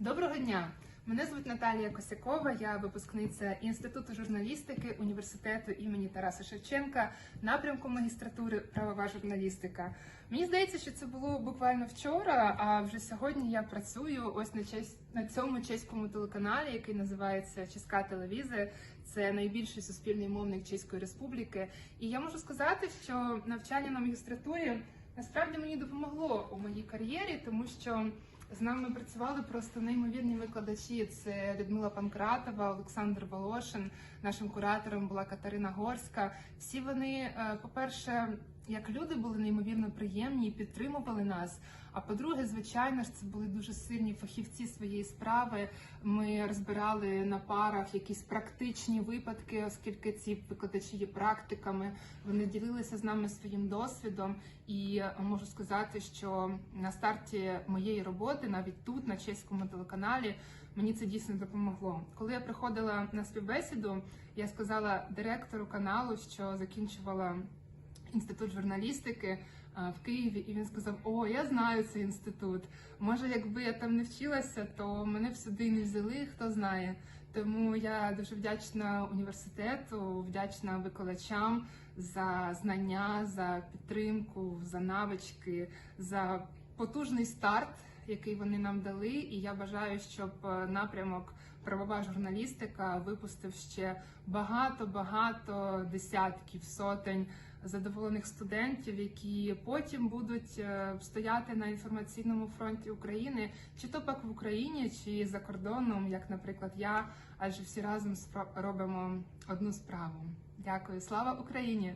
Доброго дня! Мене звуть Наталія Косякова, я випускниця Інституту журналістики університету імені Тараса Шевченка, напрямку магістратури правова журналістика. Мені здається, що це було буквально вчора, а вже сьогодні я працюю ось на честь на цьому чеському телеканалі, який називається Чеська телевізія. Це найбільший суспільний мовник Чеської Республіки. І я можу сказати, що навчання на магістратурі насправді мені допомогло у моїй кар'єрі, тому що з нами працювали просто неймовірні викладачі. Це Людмила Панкратова, Олександр Волошин. Нашим куратором була Катерина Горська. Всі вони, е, по-перше, як люди були неймовірно приємні і підтримували нас. А по-друге, звичайно ж, це були дуже сильні фахівці своєї справи. Ми розбирали на парах якісь практичні випадки, оскільки ці викладачі є практиками. Вони ділилися з нами своїм досвідом, і можу сказати, що на старті моєї роботи, навіть тут, на чеському телеканалі, мені це дійсно допомогло. Коли я приходила на співбесіду, я сказала директору каналу, що закінчувала інститут журналістики в Києві, і він сказав: О, я знаю цей інститут. Може, якби я там не вчилася, то мене б сюди не взяли, хто знає. Тому я дуже вдячна університету, вдячна викладачам за знання, за підтримку, за навички, за потужний старт, який вони нам дали. І я бажаю, щоб е, напрямок правова журналістика випустив ще багато, багато десятків сотень задоволених студентів, які потім будуть е, стояти на інформаційному фронті України, чи то пак в Україні, чи за кордоном, як, наприклад, я, адже всі разом робимо одну справу. Дякую, слава Україні!